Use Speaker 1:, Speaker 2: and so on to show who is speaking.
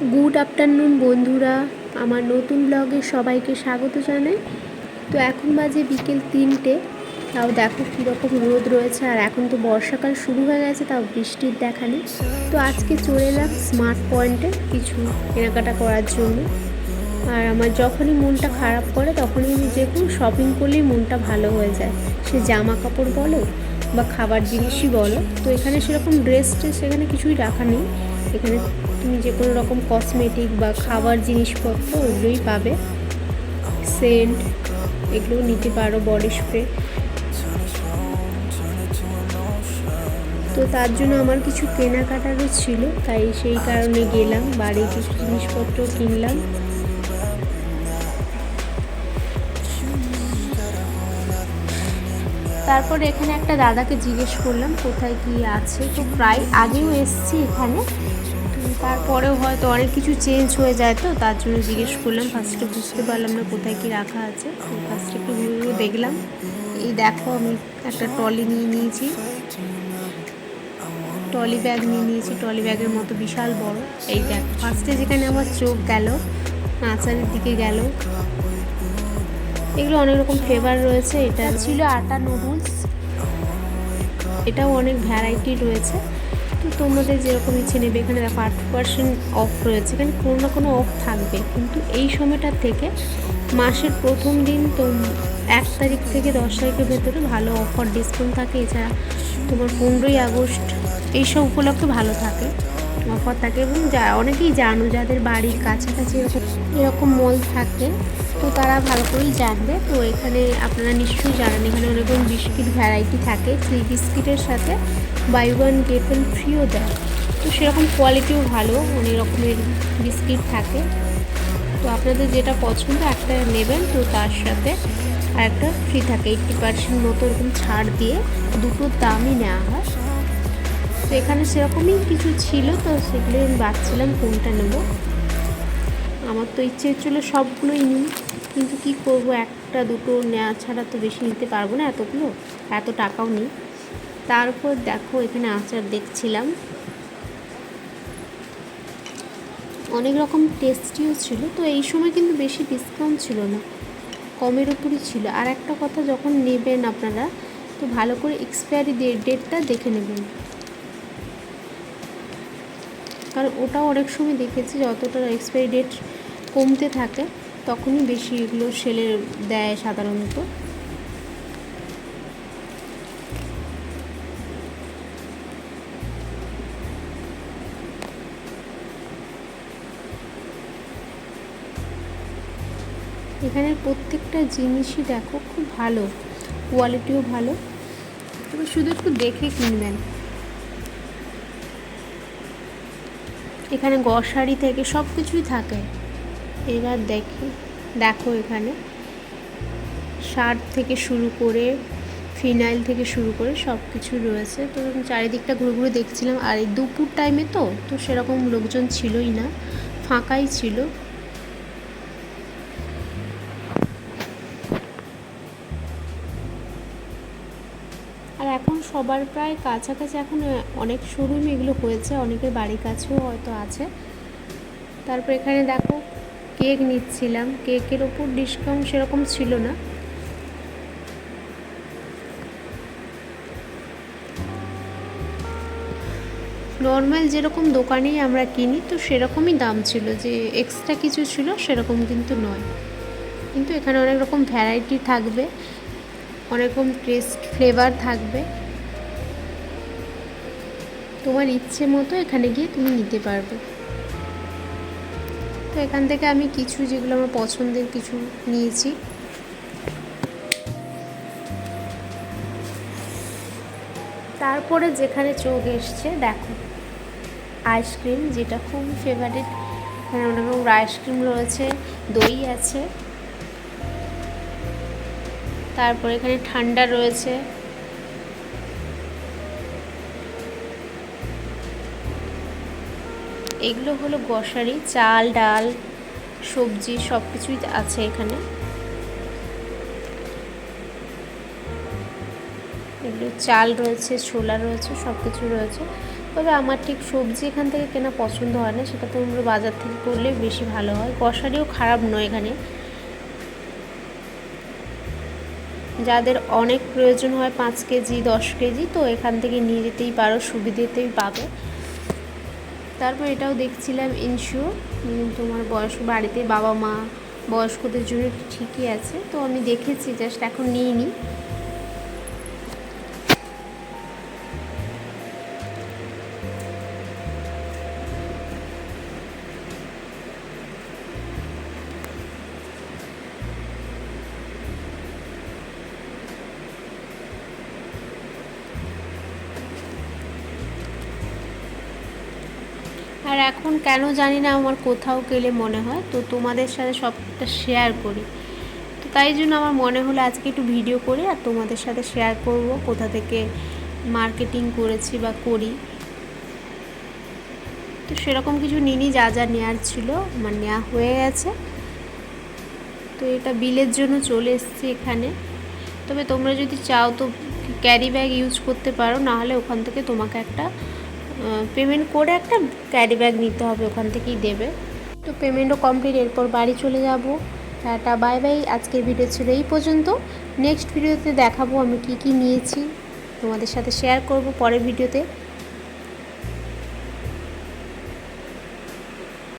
Speaker 1: Good afternoon বন্ধুরা, আমার নতুন ব্লগে সবাইকে স্বাগত জানাই। তো এখন বাজে বিকেল তিনটে, তাও দেখো কীরকম রোদ রয়েছে, আর এখন তো বর্ষাকাল শুরু হয়ে গেছে, তাও বৃষ্টির দেখা নেই। তো আজকে চলে এলাম স্মার্ট পয়েন্টে কিছু কেনাকাটা করার জন্য। আর আমার যখনই মনটা খারাপ করে, তখনই আমি যে কোনো শপিং করলেই মনটা ভালো হয়ে যায়। সে জামা কাপড় বলো বা খাবার জিনিসই বলো। তো এখানে সেরকম ড্রেস ট্রেস সেখানে কিছুই রাখা নেই। এখানে তুমি যে কোনো রকম কসমেটিক বা খাবার জিনিসপত্র ওগুলোই পাবে। সেন্ট এগুলোও নিতে পারো বডি স্প্রে তো তার জন্য আমার কিছু কেনাকাটারও ছিল, তাই সেই কারণে গেলাম, বাড়ির কিছু জিনিসপত্র কিনলাম। তারপর এখানে একটা দাদাকে জিজ্ঞেস করলাম, কোথায় কি আছে? তো প্রায় আগেও এসছি এখানে। তারপরেও হয়তো অনেক কিছু চেঞ্জ হয়ে যায় তো, তার জন্য জিজ্ঞেস করলাম ফার্স্টে বুঝতে পারলাম না কোথায় কি রাখা আছে। ফার্স্টে একটু ঘুরে দেখলাম। এই দেখো, আমি একটা ট্রলি নিয়ে নিয়েছি। ট্রলি ব্যাগ নিয়ে নিয়েছি ট্রলি ব্যাগের মতো বিশাল বড়। এই দেখ ফার্স্টে যেখানে আমার চোখ গেল আচারের দিকে গেল। এগুলো অনেক রকম ফ্লেভার রয়েছে। এটা ছিল আটা নুডলস এটাও অনেক ভ্যারাইটি রয়েছে। তো তোমাদের যেরকম ইচ্ছে নেবে, এখানে দেখো আট পার্সেন্ট অফ রয়েছে, এখানে কোনো না কোনো অফ থাকবে। কিন্তু এই সময়টার থেকে মাসের প্রথম দিন তো এক তারিখ থেকে দশ তারিখের ভেতরে ভালো অফার ডিসকাউন্ট থাকে। এছাড়া তোমার পনেরোই আগস্ট এইসব উপলক্ষে ভালো থাকে। অফার থাকে এবং যা, অনেকেই জানো, যাদের বাড়ির কাছাকাছি এরকম এরকম মল থাকে, তো তারা ভালো করেই জানবে। তো এখানে আপনারা নিশ্চয়ই জানেন, এখানে অনেক রকম বিস্কিট ভ্যারাইটি থাকে। সেই বিস্কিটের সাথে বাই ওয়ান গেট ওয়ান ফ্রিও দেয়। তো সেরকম কোয়ালিটিও ভালো, অনেক রকমের বিস্কিট থাকে। তো আপনাদের যেটা পছন্দ, একটা নেবেন, তো তার সাথে আর একটা ফ্রি থাকে। এইট্টি পার্সেন্ট মতো এরকম ছাড় দিয়ে দুটোর দামই নেওয়া হয়। তো এখানে সেরকমই কিছু ছিল, তো সেগুলো আমি বাচ্ছিলাম কোনটা নেব। আমার তো ইচ্ছে হচ্ছিল সবগুলোই নিই, কিন্তু কি করব? একটা দুটো নেওয়া ছাড়া তো বেশি নিতে পারব না এতগুলো, এত টাকাও নেই। তারপর দেখো, এখানে আচার দেখছিলাম। অনেক রকম টেস্টিও ছিল, তো এই সময় কিন্তু বেশি ডিসকাউন্ট ছিল না, কমের ওপরই ছিল। আর একটা কথা, যখন নেবেন আপনারা, তো ভালো করে এক্সপায়ারি ডেটটা দেখে নেবেন। কারণ ওটাও অনেক সময় দেখেছি যতটা এক্সপায়ারি ডেট কমতে থাকে, তখনই বেশি এগুলো সেলে দেয় সাধারণত। এখানে প্রত্যেকটা জিনিসই দেখো খুব ভালো কোয়ালিটিও ভালো। তবে শুধু একটু দেখে কিনবেন। এখানে গসারি থেকে সব কিছুই থাকে। এবার দেখি, দেখো এখানে। শার্ট থেকে শুরু করে ফিনাইল থেকে শুরু করে সব কিছু রয়েছে। তো চারিদিকটা ঘুরে ঘুরে দেখছিলাম। আর এই দুপুর টাইমে তো তো সেরকম লোকজন ছিলই না, ফাঁকাই ছিল। আর এখন সবার প্রায় কাছাকাছি এখন অনেক শোরুম এগুলো হয়েছে, অনেকের বাড়ির কাছেও হয়তো আছে। তারপর এখানে দেখো কেক নিচ্ছিলাম। কেকের ওপর ডিসকাউন্ট সেরকম ছিল না। নর্মাল যেরকম দোকানেই আমরা কিনি, তো সেরকমই দাম ছিল যে এক্সট্রা কিছু ছিল, সেরকম কিন্তু নয়। কিন্তু এখানে অনেক রকম ভ্যারাইটি থাকবে, অনেক রকম টেস্ট ফ্লেভার থাকবে। তোমার ইচ্ছে মতো এখানে গিয়ে তুমি নিতে পারবে। তো এখান থেকে আমি কিছু যেগুলো আমার পছন্দের কিছু নিয়েছি। তারপরে যেখানে চোখ এসছে, দেখো, আইসক্রিম যেটা খুব ফেভারিট এখানে অনেক রকম আইসক্রিম রয়েছে, দই আছে। তারপরে এখানে ঠান্ডা রয়েছে। এগুলো হলো গ্রসারি চাল, ডাল, সবজি সব কিছুই আছে এখানে। এগুলো চাল রয়েছে, ছোলা রয়েছে সব কিছু রয়েছে। তবে আমার ঠিক সবজি এখান থেকে কেনা পছন্দ হয় না, সেটা তোমরা বাজার থেকে করলে বেশি ভালো হয়। গ্রসারিও খারাপ নয় এখানে। যাদের অনেক প্রয়োজন হয় পাঁচ কেজি, দশ কেজি, তো এখান থেকে নিয়ে যেতেই পারো, সুবিধেতেই পাবে। তারপর এটাও দেখছিলাম ইনশু তোমার বয়স, বাড়িতে বাবা মা, বয়স্কদের জন্য ঠিকই আছে। তো আমি দেখেছি জাস্ট এখন নিইনি। আর এখন কেন জানি না আমার কোথাও গেলে মনে হয়, তো তোমাদের সাথে সবটা শেয়ার করি। তো তাই জন্য আমার মনে হলো আজকে একটু ভিডিও করি আর তোমাদের সাথে শেয়ার করব, কোথা থেকে মার্কেটিং করেছি বা করি। তো সেরকম কিছু নিনি, যা যা নেওয়ার ছিল, আমার নেওয়া হয়ে গেছে। তো এটা বিলের জন্য চলে এসেছি এখানে। তবে তোমরা যদি চাও তো ক্যারি ব্যাগ ইউজ করতে পারো, নাহলে ওখান থেকে তোমাকে একটা পেমেন্ট করে একটা ক্যারি ব্যাগ নিতে হবে, ওখান থেকেই দেবে। তো পেমেন্টও কমপ্লিট এরপর বাড়ি চলে যাব। টাটা বাই বাই আজকের ভিডিও ছিল এই পর্যন্ত। নেক্সট ভিডিওতে দেখাবো আমি কি কি নিয়েছি, তোমাদের সাথে শেয়ার করব পরের ভিডিওতে